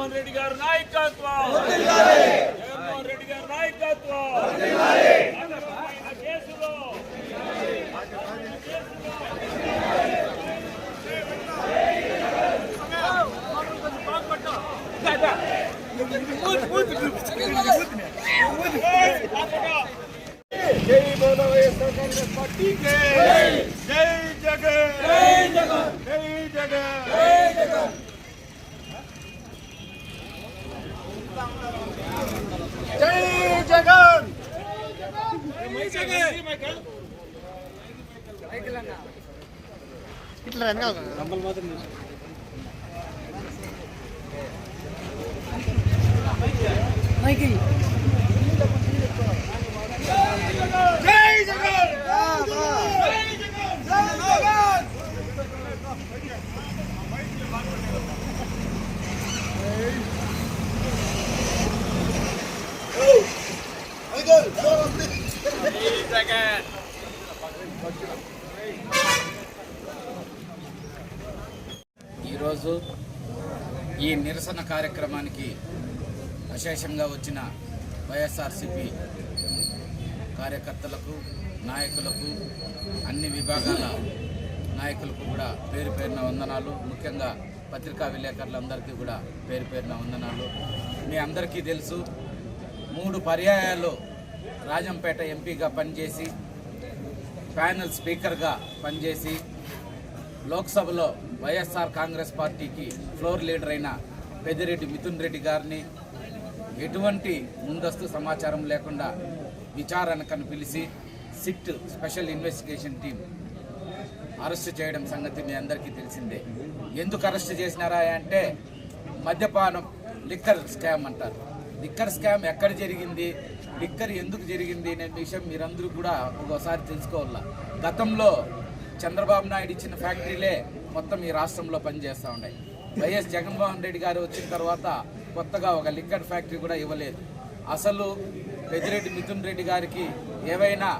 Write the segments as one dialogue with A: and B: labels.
A: జగన్మోహన్ రెడ్డి గారి నాయకత్వం జగన్మోహన్ రెడ్డి గారి నాయకత్వం కేసులో జై బోధ వైఎస్ఆర్ కాంగ్రెస్ పార్టీకి జై జగన్ జై జగన్ జై జగన్
B: ఇట్లా వెనకాల
A: జై
C: ఈరోజు ఈ నిరసన కార్యక్రమానికి అశేషంగా వచ్చిన వైఎస్ఆర్సిపి కార్యకర్తలకు నాయకులకు అన్ని విభాగాల నాయకులకు కూడా పేరు పేరున వందనాలు. ముఖ్యంగా పత్రికా విలేకరులందరికీ కూడా పేరు పేరున వందనాలు. మీ అందరికీ తెలుసు మూడు పర్యాయాలు రాజంపేట ఎంపీగా పనిచేసి ప్యానెల్ స్పీకర్గా పనిచేసి లోక్సభలో వైఎస్ఆర్ కాంగ్రెస్ పార్టీకి ఫ్లోర్ లీడర్ అయిన పెద్దిరెడ్డి మిథున్ రెడ్డి గారిని ఎటువంటి ముందస్తు సమాచారం లేకుండా విచారణకను పిలిచి SIT special investigation team arrest చేయడం సంగతి మీ అందరికీ తెలిసిందే. ఎందుకు అరెస్ట్ చేసినారా అంటే మద్యపానం లిక్కర్ స్కామ్ అంటారు. లిక్కర్ స్కామ్ ఎక్కడ జరిగింది? లిక్కర్ ఎందుకు జరిగింది అనే విషయం మీరందరూ కూడా ఒకసారి తెలుసుకోవాలా. గతంలో చంద్రబాబు నాయుడు ఇచ్చిన ఫ్యాక్టరీలే మొత్తం ఈ రాష్ట్రంలో పనిచేస్తూ ఉన్నాయి. వైఎస్ జగన్మోహన్ రెడ్డి గారు వచ్చిన తర్వాత కొత్తగా ఒక లిక్కర్ ఫ్యాక్టరీ కూడా ఇవ్వలేదు. అసలు పెద్దిరెడ్డి మిథున్ రెడ్డి గారికి ఏవైనా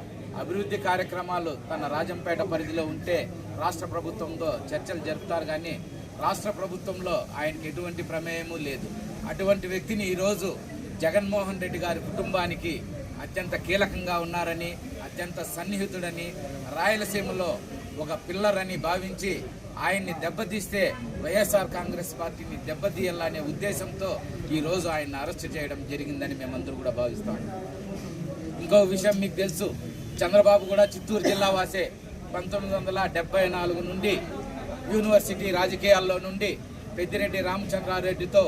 C: అభివృద్ధి కార్యక్రమాలు తన రాజంపేట పరిధిలో ఉంటే రాష్ట్ర ప్రభుత్వంతో చర్చలు జరుపుతారు కానీ రాష్ట్ర ప్రభుత్వంలో ఆయనకి ఎటువంటి ప్రమేయము లేదు. అటువంటి వ్యక్తిని ఈరోజు జగన్మోహన్ రెడ్డి గారి కుటుంబానికి అత్యంత కీలకంగా ఉన్నారని అత్యంత సన్నిహితుడని రాయలసీమలో ఒక పిల్లర్ అని భావించి ఆయన్ని దెబ్బతీస్తే వైఎస్ఆర్ కాంగ్రెస్ పార్టీని దెబ్బతీయాలనే ఉద్దేశంతో ఈరోజు ఆయన్ని అరెస్ట్ చేయడం జరిగిందని మేమందరూ కూడా భావిస్తాం. ఇంకో విషయం మీకు తెలుసు. చంద్రబాబు కూడా చిత్తూరు జిల్లా వాసే పంతొమ్మిది వందల నాలుగు నుండి యూనివర్సిటీ రాజకీయాల్లో నుండి పెద్దిరెడ్డి రామచంద్రారెడ్డితో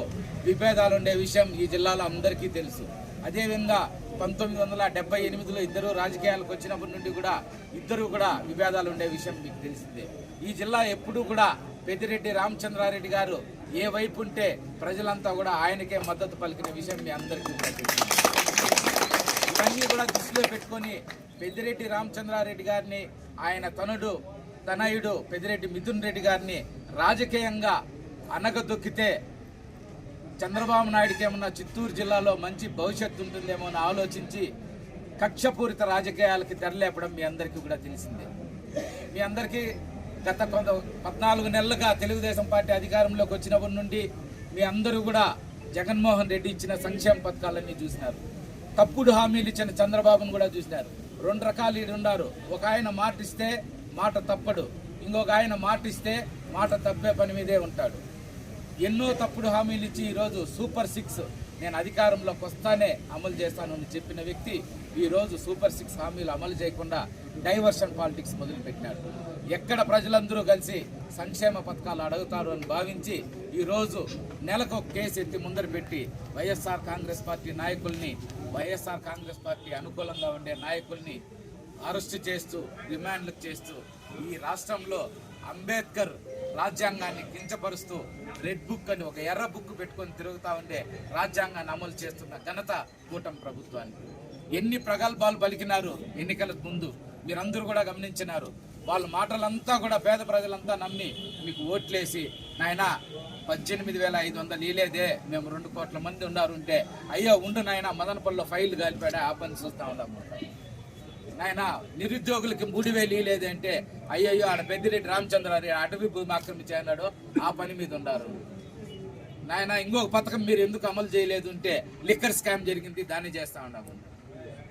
C: విభేదాలు ఉండే విషయం ఈ జిల్లాలో అందరికీ తెలుసు. అదేవిధంగా పంతొమ్మిది వందల డెబ్బై ఎనిమిదిలో ఇద్దరు రాజకీయాలకు వచ్చినప్పటి నుండి కూడా ఇద్దరు కూడా విభేదాలు ఉండే విషయం మీకు తెలిసిందే. ఈ జిల్లా ఎప్పుడూ కూడా పెద్దిరెడ్డి రామచంద్రారెడ్డి గారు ఏ వైపు ఉంటే ప్రజలంతా కూడా ఆయనకే మద్దతు పలికిన విషయం మీ అందరికీ ఇవన్నీ కూడా దృష్టిలో పెట్టుకొని పెద్దిరెడ్డి రామచంద్రారెడ్డి గారిని ఆయన తనుడు తనయుడు పెద్దిరెడ్డి మిథున్ రెడ్డి గారిని రాజకీయంగా అనగదొక్కితే చంద్రబాబు నాయుడుకి ఏమన్నా చిత్తూరు జిల్లాలో మంచి భవిష్యత్తు ఉంటుందేమో అని ఆలోచించి కక్షపూరిత రాజకీయాలకి తెరలేపడం మీ అందరికీ కూడా తెలిసిందే. మీ అందరికీ గత కొంత పద్నాలుగు నెలలుగా తెలుగుదేశం పార్టీ అధికారంలోకి వచ్చినప్పటి నుండి మీ అందరూ కూడా జగన్మోహన్ రెడ్డి ఇచ్చిన సంక్షేమ పథకాలన్నీ చూసినారు. తప్పుడు హామీలు ఇచ్చిన చంద్రబాబును కూడా చూసినారు. రెండు రకాలు ఈడు ఉన్నారు. ఒక ఆయన మాట ఇస్తే మాట తప్పడు. ఇంకొక ఆయన మాట ఇస్తే మాట తప్పే పని మీదే ఉంటాడు. ఎన్నో తప్పుడు హామీలు ఇచ్చి ఈరోజు సూపర్ సిక్స్ నేను అధికారంలోకి వస్తానే అమలు చేస్తానని చెప్పిన వ్యక్తి ఈరోజు సూపర్ సిక్స్ హామీలు అమలు చేయకుండా డైవర్షన్ పాలిటిక్స్ మొదలుపెట్టినాడు. ఎక్కడ ప్రజలందరూ కలిసి సంక్షేమ పథకాలు అడుగుతారు అని భావించి ఈరోజు నెలకు ఒక కేసు ఎత్తి ముందర పెట్టి వైఎస్ఆర్ కాంగ్రెస్ పార్టీ నాయకుల్ని వైఎస్ఆర్ కాంగ్రెస్ పార్టీ అనుకూలంగా ఉండే నాయకుల్ని అరెస్ట్ చేస్తూ డిమాండ్లు చేస్తూ ఈ రాష్ట్రంలో అంబేద్కర్ రాజ్యాంగాన్ని కించపరుస్తూ రెడ్ బుక్ అని ఒక ఎర్ర బుక్ పెట్టుకొని తిరుగుతూ ఉండే రాజ్యాంగాన్ని అమలు చేస్తున్న ఘనత కూటమి ప్రభుత్వానికి ఎన్ని ప్రగల్భాలు పలికినారు ఎన్నికల ముందు మీరందరూ కూడా గమనించినారు. వాళ్ళ మాటలంతా కూడా పేద ప్రజలంతా నమ్మి మీకు ఓట్లేసి నాయన పద్దెనిమిది వేల ఐదు వందలు ఇలేదే మేము రెండు కోట్ల మంది ఉన్నారు ఉంటే అయ్యో ఉండు నాయన మదనపల్లిలో ఫైల్ కాలిపాడా ఆ పని చూస్తూ ఉన్నాము ఆయన నిరుద్యోగులకి మూడు వేలు లేదంటే అయ్యయ్యో ఆడ పెద్దిరెడ్డి రామచంద్రారెడ్డి అటవీ భూమి ఆక్రమించి అన్నాడు ఆ పని మీద ఉన్నారు. నాయన ఇంకొక పథకం మీరు ఎందుకు అమలు చేయలేదు అంటే లిక్కర్ స్కామ్ జరిగింది దాన్ని చేస్తా ఉన్నాము.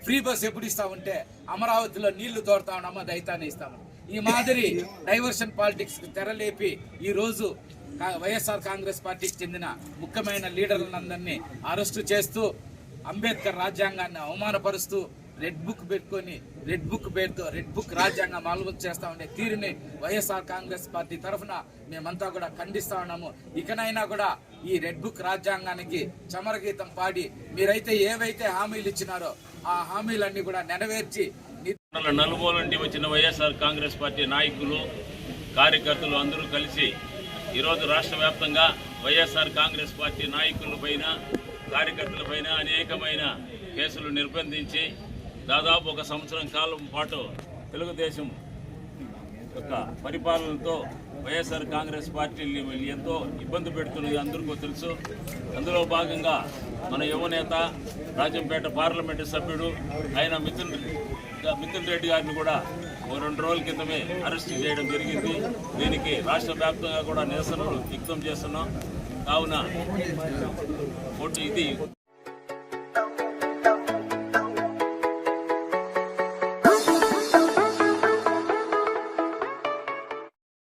C: ఫ్రీ బస్ ఎప్పుడు ఇస్తా ఉంటే అమరావతిలో నీళ్ళు తోడుతా ఉన్నామా దైతాన్ని ఇస్తాము ఈ మాదిరి డైవర్షన్ పాలిటిక్స్ తెరలేపి ఈ రోజు వైఎస్ఆర్ కాంగ్రెస్ పార్టీకి చెందిన ముఖ్యమైన లీడర్లందరినీ అరెస్టు చేస్తూ అంబేద్కర్ రాజ్యాంగాన్ని అవమానపరుస్తూ రెడ్ బుక్ పెట్టుకొని రెడ్ బుక్ పేరుతో రెడ్ బుక్ రాజ్యాంగం అమలు చేస్తా ఉండే తీరుని వైఎస్ఆర్ కాంగ్రెస్ పార్టీ తరఫున మేమంతా కూడా ఖండిస్తా ఉన్నాము. ఇకనైనా కూడా ఈ రెడ్ బుక్ రాజ్యాంగానికి చమరగీతం పాడి మీరైతే ఏవైతే హామీలు ఇచ్చినారో ఆ హామీలన్నీ కూడా నెరవేర్చి ని-
B: నుండి వచ్చిన వైఎస్ఆర్ కాంగ్రెస్ పార్టీ నాయకులు కార్యకర్తలు అందరూ కలిసి ఈరోజు రాష్ట్ర వ్యాప్తంగా వైఎస్ఆర్ కాంగ్రెస్ పార్టీ నాయకులపైన కార్యకర్తలపైన అనేకమైన కేసులు నిర్బంధించి దాదాపు ఒక సంవత్సరం కాలం పాటు తెలుగుదేశం యొక్క పరిపాలనతో వైఎస్ఆర్ కాంగ్రెస్ పార్టీని ఎంతో ఇబ్బంది పెడుతున్నది అందరికీ తెలుసు. అందులో భాగంగా మన యువనేత రాజంపేట పార్లమెంటు సభ్యుడు ఆయన మిథున్ మిథున్ రెడ్డి గారిని కూడా ఓ రెండు రోజుల క్రితమే అరెస్ట్ చేయడం జరిగింది. దీనికి రాష్ట్ర వ్యాప్తంగా కూడా నిరసనలు వ్యక్తం చేస్తున్నాం. కావున ఇది.